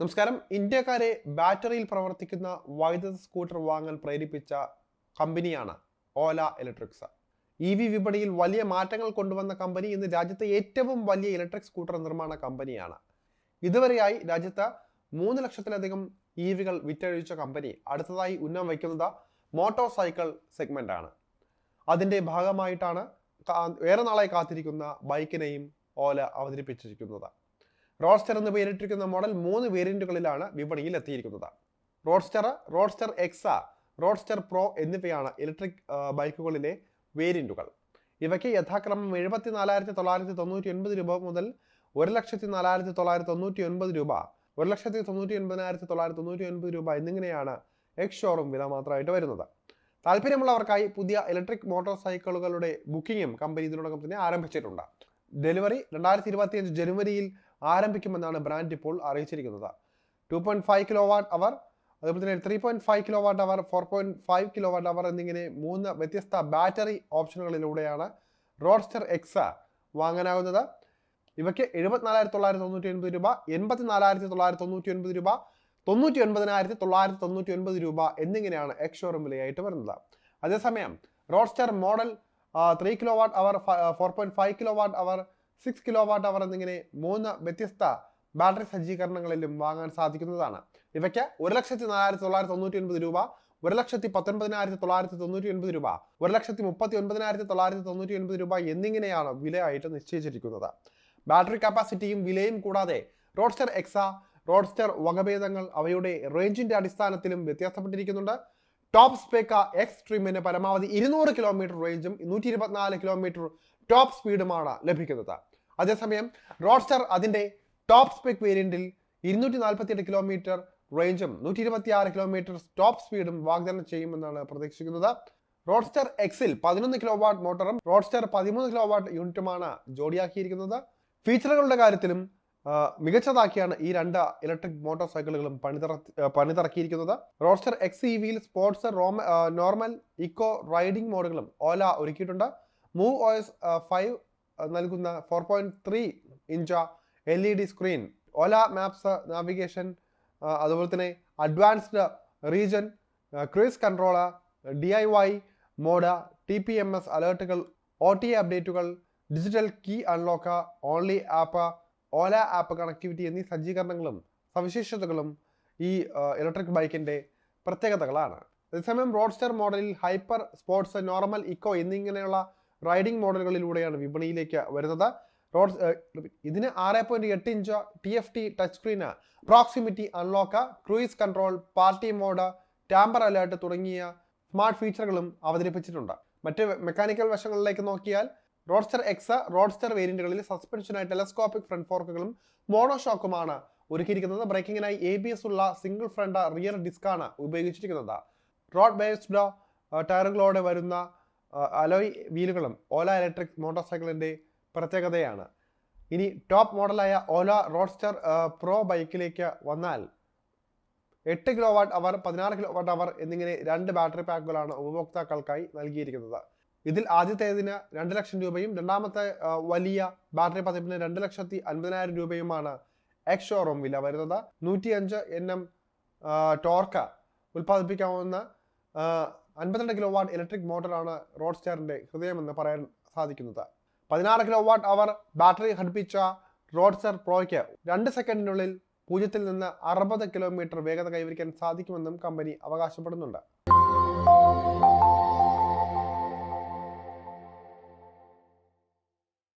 നമസ്കാരം. ഇന്ത്യക്കാരെ ബാറ്ററിയിൽ പ്രവർത്തിക്കുന്ന വൈദ്യുത സ്കൂട്ടർ വാങ്ങാൻ പ്രേരിപ്പിച്ച കമ്പനിയാണ് ഓല ഇലക്ട്രിക്സ്. ഇ വി വിപണിയിൽ വലിയ മാറ്റങ്ങൾ കൊണ്ടുവന്ന കമ്പനി ഇന്ന് രാജ്യത്തെ ഏറ്റവും വലിയ ഇലക്ട്രിക് സ്കൂട്ടർ നിർമ്മാണ കമ്പനിയാണ്. ഇതുവരെയായി രാജ്യത്ത് മൂന്ന് ലക്ഷത്തിലധികം ഇ വികൾ വിറ്റഴിച്ച കമ്പനി. അടുത്തതായി ഉന്നം വയ്ക്കുന്നത് മോട്ടോർ സൈക്കിൾ സെഗ്മെന്റ് ആണ് അതിന്റെ ഭാഗമായിട്ടാണ് ഏറെ നാളായി കാത്തിരിക്കുന്ന ബൈക്കിനെയും ഓല അവതരിപ്പിച്ചിരിക്കുന്നത്. റോഡ്സ്റ്റർ എന്ന് പേരിട്ടിരിക്കുന്ന മോഡൽ മൂന്ന് വേരിയന്റുകളിലാണ് വിപണിയിൽ എത്തിയിരിക്കുന്നത്. Roadster roadster X roadster pro എന്നിവയാണ് ഇലക്ട്രിക് ബൈക്കുകളിലെ വേരിയന്റുകൾ. ഇവയ്ക്ക് യഥാക്രമം എഴുപത്തി നാലായിരത്തി തൊള്ളായിരത്തി തൊണ്ണൂറ്റി ഒൻപത് രൂപ മുതൽ ഒരു ലക്ഷത്തി നാലായിരത്തി തൊള്ളായിരത്തി തൊണ്ണൂറ്റി ഒൻപത് രൂപ ഒരു ലക്ഷത്തി തൊണ്ണൂറ്റി ഒൻപതിനായിരത്തി തൊള്ളായിരത്തി തൊണ്ണൂറ്റി ഒൻപത് രൂപ എന്നിങ്ങനെയാണ് എക്സ് ഷോറൂം വില മാത്രമായിട്ട് വരുന്നത്. താല്പര്യമുള്ളവർക്കായി പുതിയ ഇലക്ട്രിക് മോട്ടോർ സൈക്കിളുകളുടെ ബുക്കിങ്ങും കമ്പനി ഇതിനോടകം തന്നെ ആരംഭിച്ചിട്ടുണ്ട്. ഡെലിവറി രണ്ടായിരത്തി ഇരുപത്തിയഞ്ച് ജനുവരിയിൽ ആരംഭിക്കുമെന്നാണ് ബ്രാൻഡ് ഇപ്പോൾ അറിയിച്ചിരിക്കുന്നത്. Two point five kilowatt hour അതുപോലെ തന്നെ three point five kilowatt hour four point five kilowatt hour എന്നിങ്ങനെ മൂന്ന് വ്യത്യസ്ത ബാറ്ററി ഓപ്ഷനുകളിലൂടെയാണ് റോഡ്സ്റ്റർ എക്സ വാങ്ങാനാകുന്നത്. ഇവയ്ക്ക് എഴുപത്തിനാലായിരത്തി തൊള്ളായിരത്തി തൊണ്ണൂറ്റി ഒൻപത് രൂപ എൺപത്തി നാലായിരത്തി തൊള്ളായിരത്തി തൊണ്ണൂറ്റി ഒൻപത് രൂപ തൊണ്ണൂറ്റി ഒൻപതിനായിരത്തി തൊള്ളായിരത്തി തൊണ്ണൂറ്റി ഒൻപത് രൂപ എന്നിങ്ങനെയാണ് എക്സ് ഷോറൂം വിലയായിട്ട് വരുന്നത്. അതേസമയം roadster model three kilowatt hour four point five kilowatt hour six kilowatt hour എന്നിങ്ങനെ മൂന്ന് വ്യത്യസ്ത ബാറ്ററി സജ്ജീകരണങ്ങളിലും വാങ്ങാൻ സാധിക്കുന്നതാണ്. ഇവയ്ക്ക് ഒരു ലക്ഷത്തി നാലായിരത്തി തൊള്ളായിരത്തി തൊണ്ണൂറ്റി ഒൻപത് രൂപ ഒരു ലക്ഷത്തി പത്തൊൻപതിനായിരത്തി തൊള്ളായിരത്തി തൊണ്ണൂറ്റി ഒൻപത് രൂപ ഒരു ലക്ഷത്തി മുപ്പത്തി ഒൻപതിനായിരത്തി തൊള്ളായിരത്തി തൊണ്ണൂറ്റി ഒൻപത് രൂപ എന്നിങ്ങനെയാണ് വിലയായിട്ട് നിശ്ചയിച്ചിരിക്കുന്നത്. ബാറ്ററി കപ്പാസിറ്റിയും വിലയും കൂടാതെ റോഡ്സ്റ്റർ എക്സ റോഡ്സ്റ്റർ വകഭേദങ്ങൾ അവയുടെ റേഞ്ചിന്റെ അടിസ്ഥാനത്തിലും വ്യത്യാസപ്പെട്ടിരിക്കുന്നുണ്ട്. ടോപ്പ് സ്പെക്ക എക്സ്ട്രീമിന് പരമാവധി ഇരുന്നൂറ് കിലോമീറ്റർ റേഞ്ചും നൂറ്റി ഇരുപത്തിനാല് കിലോമീറ്റർ ടോപ്പ് സ്പീഡുമാണ് ലഭിക്കുന്നത്. അതേസമയം റോഡ്സ്റ്റർ അതിന്റെ ടോപ്പ് സ്പെക് വേരിയന്റിൽ ഇരുന്നൂറ്റി നാൽപ്പത്തിയെട്ട് കിലോമീറ്റർ റേഞ്ചും നൂറ്റി ഇരുപത്തി ആറ് കിലോമീറ്റർ ടോപ്പ് സ്പീഡും വാഗ്ദാനം ചെയ്യുമെന്നാണ് പ്രതീക്ഷിക്കുന്നത്. റോഡ്സ്റ്റർ എക്സിൽ പതിനൊന്ന് കിലോ വാട്ട് മോട്ടറും റോഡ്സ്റ്റർ പതിമൂന്ന് കിലോ വാട്ട് യൂണിറ്റുമാണ് ജോഡിയാക്കിയിരിക്കുന്നത്. ഫീച്ചറുകളുടെ കാര്യത്തിലും മികച്ചതാക്കിയാണ് ഈ രണ്ട് ഇലക്ട്രിക് മോട്ടോർ സൈക്കിളുകളും പണിതറ പണിതിറക്കിയിരിക്കുന്നത്. റോഡ്സ്റ്റർ എക്സ് ഇ വിയിൽ സ്പോർട്സ് റോമ നോർമൽ ഇക്കോ റൈഡിംഗ് മോഡുകളും ഓല ഒരുക്കിയിട്ടുണ്ട്. മൂവ് ഓയസ് ഫൈവ് നൽകുന്ന four point three inch L E D screen Ola maps navigation അതുപോലെ തന്നെ advanced regen cruise controller D I Y mode T P M S അലേർട്ടുകൾ O T അപ്ഡേറ്റുകൾ digital key unlock only app Ola app connectivity എന്നീ സജ്ജീകരണങ്ങളും സവിശേഷതകളും ഈ electric ബൈക്കിന്റെ പ്രത്യേകതകളാണ്. അതേസമയം റോഡ്സ്റ്റർ മോഡലിൽ ഹൈപ്പർ സ്പോർട്സ് നോർമൽ ഇക്കോ എന്നിങ്ങനെയുള്ള റൈഡിംഗ് മോഡലുകളിലൂടെയാണ് വിപണിയിലേക്ക് വരുന്നത്. റോഡ് ഇതിന് ആറ് പോയിന്റ് എട്ട് inch T F T touch screen proximity unlock cruise control party mode tamper alert തുടങ്ങിയ സ്മാർട്ട് ഫീച്ചറുകളും അവതരിപ്പിച്ചിട്ടുണ്ട്. മറ്റ് മെക്കാനിക്കൽ വശങ്ങളിലേക്ക് നോക്കിയാൽ റോഡ്സ്റ്റർ എക്സ് റോഡ്സ്റ്റർ വേരിയന്റുകളിൽ സസ്പെൻഷനായി ടെലസ്കോപ്പിക് ഫ്രണ്ട് ഫോർക്കുകളും മോണോഷോക്കുമാണ് ഒരുക്കിയിരിക്കുന്നത്. ബ്രേക്കിങ്ങിനായി എ ബി എസ് ഉള്ള സിംഗിൾ ഫ്രണ്ട് റിയർ ഡിസ്കാണ് ഉപയോഗിച്ചിരിക്കുന്നത്. റോഡ് ബേസ്ഡ് ടയറുകളോടെ വരുന്ന അലോയ് വീലുകളും ഓല ഇലക്ട്രിക് മോട്ടോർ സൈക്കിളിന്റെ പ്രത്യേകതയാണ്. ഇനി ടോപ്പ് മോഡലായ ഓല റോഡ്സ്റ്റർ പ്രോ ബൈക്കിലേക്ക് വന്നാൽ എട്ട് കിലോ വാട്ട് അവർ പതിനാറ് കിലോ വാട്ട് അവർ എന്നിങ്ങനെ രണ്ട് ബാറ്ററി പാക്കുകളാണ് ഉപഭോക്താക്കൾക്കായി നൽകിയിരിക്കുന്നത്. ഇതിൽ ആദ്യത്തേതിന് രണ്ട് ലക്ഷം രൂപയും രണ്ടാമത്തെ വലിയ ബാറ്ററി പതിപ്പിന് രണ്ട് ലക്ഷത്തി അൻപതിനായിരം രൂപയുമാണ് എക്സ് ഷോറൂം വില വരുന്നത്. നൂറ്റി അഞ്ച് എൻ എം ടോർക്ക ഉൽപ്പാദിപ്പിക്കാവുന്ന അൻപത്തിരണ്ട് കിലോ വാട്ട് ഇലക്ട്രിക് മോട്ടറാണ് റോഡ് സ്റ്റാറിന്റെ ഹൃദയമെന്ന് പറയാൻ സാധിക്കുന്നത്. പതിനാറ് കിലോ വാട്ട് അവർ ബാറ്ററി ഘടിപ്പിച്ച റോഡ് സ്റ്റാർ പ്രോയ്ക്ക് രണ്ട് സെക്കൻഡിനുള്ളിൽ പൂജ്യത്തിൽ നിന്ന് അറുപത് കിലോമീറ്റർ വേഗത കൈവരിക്കാൻ സാധിക്കുമെന്നും കമ്പനി അവകാശപ്പെടുന്നുണ്ട്.